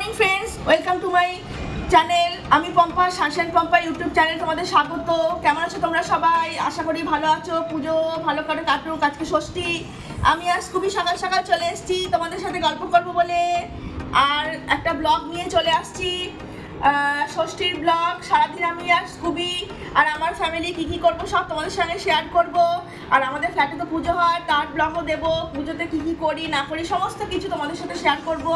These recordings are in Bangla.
Morning friends welcome to my channel আমি পম্পা শানশান পম্পা ইউটিউব চ্যানেল তোমাদের স্বাগত। কেমন আছো তোমরা সবাই? আশা করি ভালো আছো। পুজো ভালো করে কাটুক, আজকে ষষ্ঠী। আমি আজ খুবই সকাল সকাল চলে এসেছি তোমাদের সাথে গল্প করব বলে। আর একটা ব্লগ নিয়ে চলে আসছি। ষষ্ঠীর ব্লগ সারাদিন আমি আর স্কুবি আর আমার ফ্যামিলি কী কী করব সব তোমাদের সঙ্গে শেয়ার করব। আর আমাদের ফ্ল্যাটে তো পুজো হয়, তার ব্লগও দেবো। পুজোতে কী কী করি, না করি, সমস্ত কিছু তোমাদের সাথে শেয়ার করব।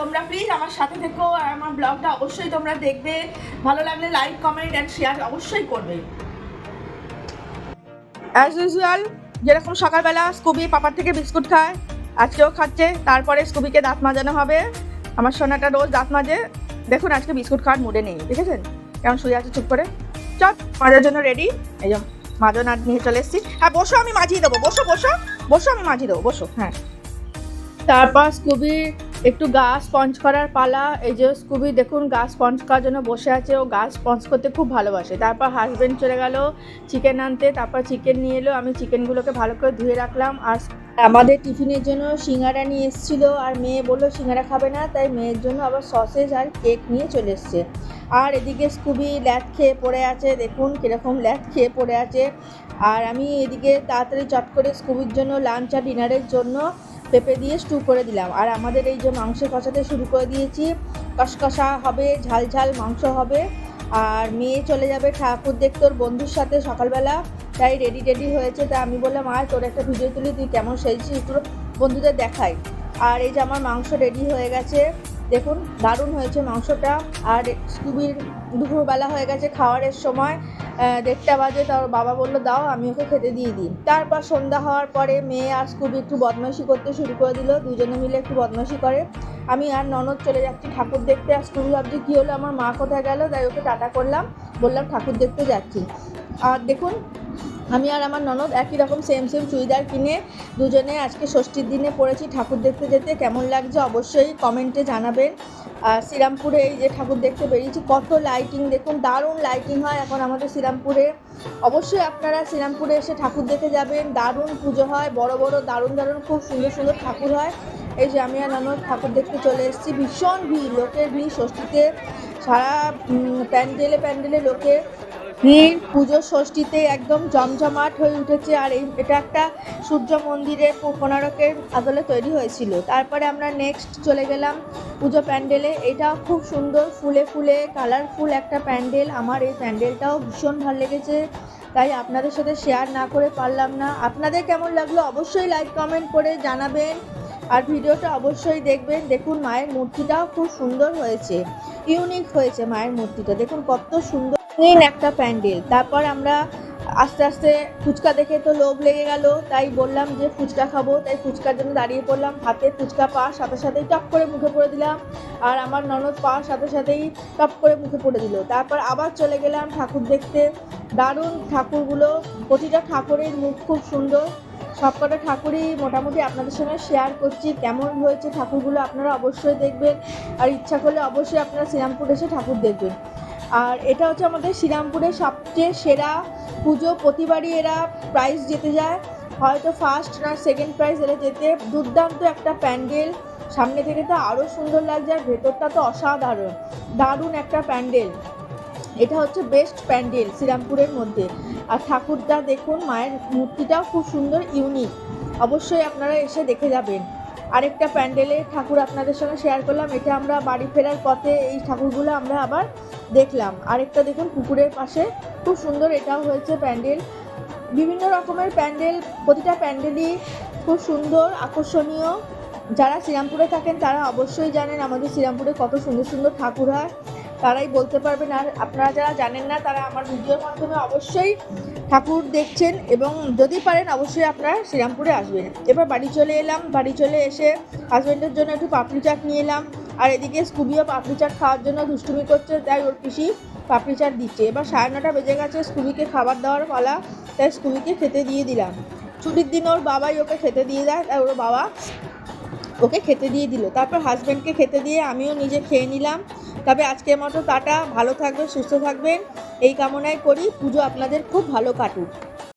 তোমরা প্লিজ আমার সাথে থেকো আর আমার ব্লগটা অবশ্যই তোমরা দেখবে। ভালো লাগলে লাইক কমেন্ট অ্যান্ড শেয়ার অবশ্যই করবে। অ্যাজ ইউজুয়াল যেরকম সকালবেলা স্কুবি পাপার থেকে বিস্কুট খায়, আজকেও খাচ্ছে, তারপরে স্কুবিকে দাঁত মাজানো হবে। আমার সোনাটা রোজ দাঁত মাজে। দেখুন, আজকে বিস্কুট খাওয়ার মুডে নেই, দেখেছেন? কেমন শুয়ে আছে, চুপ করে? চল, মাজার জন্য রেডি এই মাজন আর নিয়ে চলে এসেছি। হ্যাঁ বসো, আমি মাজিয়ে দেবো। বসো বসো বসো, আমি মাজিয়ে দেবো। বসো হ্যাঁ। তারপর স্কুবি একটু গা স্পঞ্জ করার পালা, এই যে স্কুবি, দেখুন গা স্পঞ্জ করার জন্য বসে আছে, ও গা স্পঞ্জ করতে খুব ভালোবাসে। তারপর হাজবেন্ড চলে গেল চিকেন আনতে, তারপর চিকেন নিয়ে এলো, আমি চিকেনগুলোকে ভালো করে ধুয়ে রাখলাম। আর আমাদের টিফিনের জন্য সিঙ্গারা নিয়ে এসেছিল, আর মেয়ে বলল সিঙ্গারা খাবে না, তাই মেয়ের জন্য আবার সসেজ আর কেক নিয়ে চলে এসছে। আর এদিকে স্কুবি ল্যাট খেয়ে পড়ে আছে, দেখুন কীরকম ল্যাট খেয়ে পড়ে আছে। আর আমি এদিকে তাড়াতাড়ি চট করে স্কুবির জন্য লাঞ্চ আর ডিনারের জন্য পেঁপে দিয়ে স্টু করে দিলাম। আর আমাদের এই যে মাংস কষাতে শুরু করে দিয়েছি, কষকষা হবে, ঝাল ঝাল মাংস হবে। আর মেয়ে চলে যাবে ঠাকুর দেখতে, ওর বন্ধুর সাথে সকালবেলা। তাই রেডি টেডি হয়েছে। তা আমি বললাম, আর তোর একটা ভিডিও তুলি, তুই কেমন সেজেছিস? একটু বন্ধুদের দেখাই। আর এই যে আমার মাংস রেডি হয়ে গেছে। দেখুন, দারুণ হয়েছে মাংসটা। আর স্কুবির দুপুরবেলা হয়ে গেছে খাওয়ারের সময়। দেড়টা বাজে, তার বাবা বলল, দাও, আমি ওকে খেতে দিয়ে দিই। তারপর সন্ধ্যা হওয়ার পরে মেয়ে আর স্কুবি একটু বদমাইশি করতে শুরু করে দিল, দুজনে মিলে একটু বদমাইশি করে। আমি আর ননদ চলে যাচ্ছি ঠাকুর দেখতে, আর স্কুবি ভাবছি, কী হলো? আমার মা কোথায় গেল? তাই ওকে টাটা করলাম, বললাম, ঠাকুর দেখতে যাচ্ছি। আর দেখুন, আমি আর আমার ননদ একই রকম সেম সেম চুড়িদার কিনে দুজনে আজকে ষষ্ঠীর দিনে পড়েছি ঠাকুর দেখতে যেতে। কেমন লাগছে অবশ্যই কমেন্টে জানাবেন। শ্রীরামপুরে এই যে ঠাকুর দেখতে বেরিয়েছি, কত লাইটিং দেখুন দারুণ লাইটিং হয় এখন আমাদের শ্রীরামপুরে। অবশ্যই আপনারা শ্রীরামপুরে এসে ঠাকুর দেখে যাবেন, দারুণ পুজো হয়, বড় বড় দারুণ দারুণ খুব সুন্দর সুন্দর ঠাকুর হয়। এই যে আমি আর ননদ ঠাকুর দেখতে চলে এসেছি, ভীষণ ভিড়, লোকের ভিড়, ষষ্ঠীতে সারা প্যান্ডেলে প্যান্ডেলে লোকের ভিড় পুজো ষষ্ঠীতে একদম জমজমাট হয়ে উঠেছে আর এটা একটা সূর্য মন্দিরের কো- কোণারকের আদলে তৈরি হয়েছিল। তারপরে আমরা নেক্সট চলে গেলাম পুজো প্যান্ডেলে। এটা খুব সুন্দর, ফুলে ফুলে কালারফুল একটা প্যান্ডেল। আমার এই প্যান্ডেলটাও ভীষণ ভালো লেগেছে। তাই আপনাদের সাথে শেয়ার না করে পারলাম না। আপনাদের কেমন লাগল অবশ্যই লাইক কমেন্ট করে জানাবেন। আর ভিডিওটা অবশ্যই দেখবেন। দেখুন মায়ের মূর্তিটাও খুব সুন্দর হয়েছে। ইউনিক হয়েছে মায়ের মূর্তিটা। দেখুন কত সুন্দর মেন একটা প্যান্ডেল। তারপর আমরা আস্তে আস্তে ফুচকা দেখে তো লোভ লেগে গেল, তাই বললাম যে ফুচকা খাব, তাই ফুচকার জন্য দাঁড়িয়ে পড়লাম, হাতে ফুচকা পাওয়ার সাথে সাথেই টপ করে মুখে পড়ে দিলাম, আর আমার ননদ পাওয়ার সাথে সাথেই টপ করে মুখে পড়ে দিল। তারপর আবার চলে গেলাম ঠাকুর দেখতে। দারুণ ঠাকুরগুলো, প্রতিটা ঠাকুরের মুখ খুব সুন্দর। সবকটা ঠাকুরই মোটামুটি আপনাদের সঙ্গে শেয়ার করছি, কেমন হয়েছে ঠাকুরগুলো আপনারা অবশ্যই দেখবেন, আর ইচ্ছা করলে অবশ্যই আপনারা শ্রীরামপুর এসে ঠাকুর দেখবেন। আর এটা হচ্ছে আমাদের শ্রীরামপুরের সবচেয়ে সেরা পুজো। প্রতিবারই এরা প্রাইজ জিতে যায়। হয়তো ফার্স্ট না সেকেন্ড প্রাইজ এরা যেতে দুর্দান্ত একটা প্যান্ডেল। সামনে থেকে তো আরও সুন্দর লাগছে আর ভেতরটা তো অসাধারণ। দারুণ একটা প্যান্ডেল। এটা হচ্ছে বেস্ট প্যান্ডেল শ্রীরামপুরের মধ্যে। আর ঠাকুরটা দেখুন, মায়ের মূর্তিটাও খুব সুন্দর ইউনিক অবশ্যই আপনারা এসে দেখে যাবেন। আরেকটা প্যান্ডেলে ঠাকুর আপনাদের সঙ্গে শেয়ার করলাম। এটা আমরা বাড়ি ফেরার পথে এই ঠাকুরগুলো আমরা আবার দেখলাম। আরেকটা দেখুন, পুকুরের পাশে। খুব সুন্দর এটাও হয়েছে প্যান্ডেল। বিভিন্ন রকমের প্যান্ডেল, প্রতিটা প্যান্ডেলই খুব সুন্দর, আকর্ষণীয়। যারা শ্রীরামপুরে থাকেন তারা অবশ্যই জানেন আমাদের শ্রীরামপুরে কত সুন্দর সুন্দর ঠাকুর হয়। তারাই বলতে পারবেন। আর আপনারা যারা জানেন না, তারা আমার ভিডিওর মাধ্যমে অবশ্যই ঠাকুর দেখছেন এবং যদি পারেন অবশ্যই আপনারা শ্রীরামপুরে আসবেন। এবার বাড়ি চলে এলাম, বাড়ি চলে এসে হাজব্যান্ডের জন্য একটু পাপড়ি চাট নিয়ে এলাম। আর এদিকে স্কুবিও পাপড়ি চাট খাওয়ার জন্য দুষ্টুমি করছে তাই ওর পিসি পাপড়ি চাট দিচ্ছে। এবার সাড়ে নটা বেজে গেছে, স্কুবিকে খাবার দেওয়ার পালা, তাই স্কুবিকে খেতে দিয়ে দিলাম। ছুটির দিন ওর বাবাই ওকে খেতে দিয়ে দেয়, তাই ওর বাবা ওকে খেতে দিয়ে দিল। তারপর হাজব্যান্ডকে খেতে দিয়ে আমিও নিজে খেয়ে নিলাম। তবে আজকের মতো টাটা, ভালো থাকবেন, সুস্থ থাকবেন। এই কামনায় করি। পুজো আপনাদের খুব ভালো কাটুক।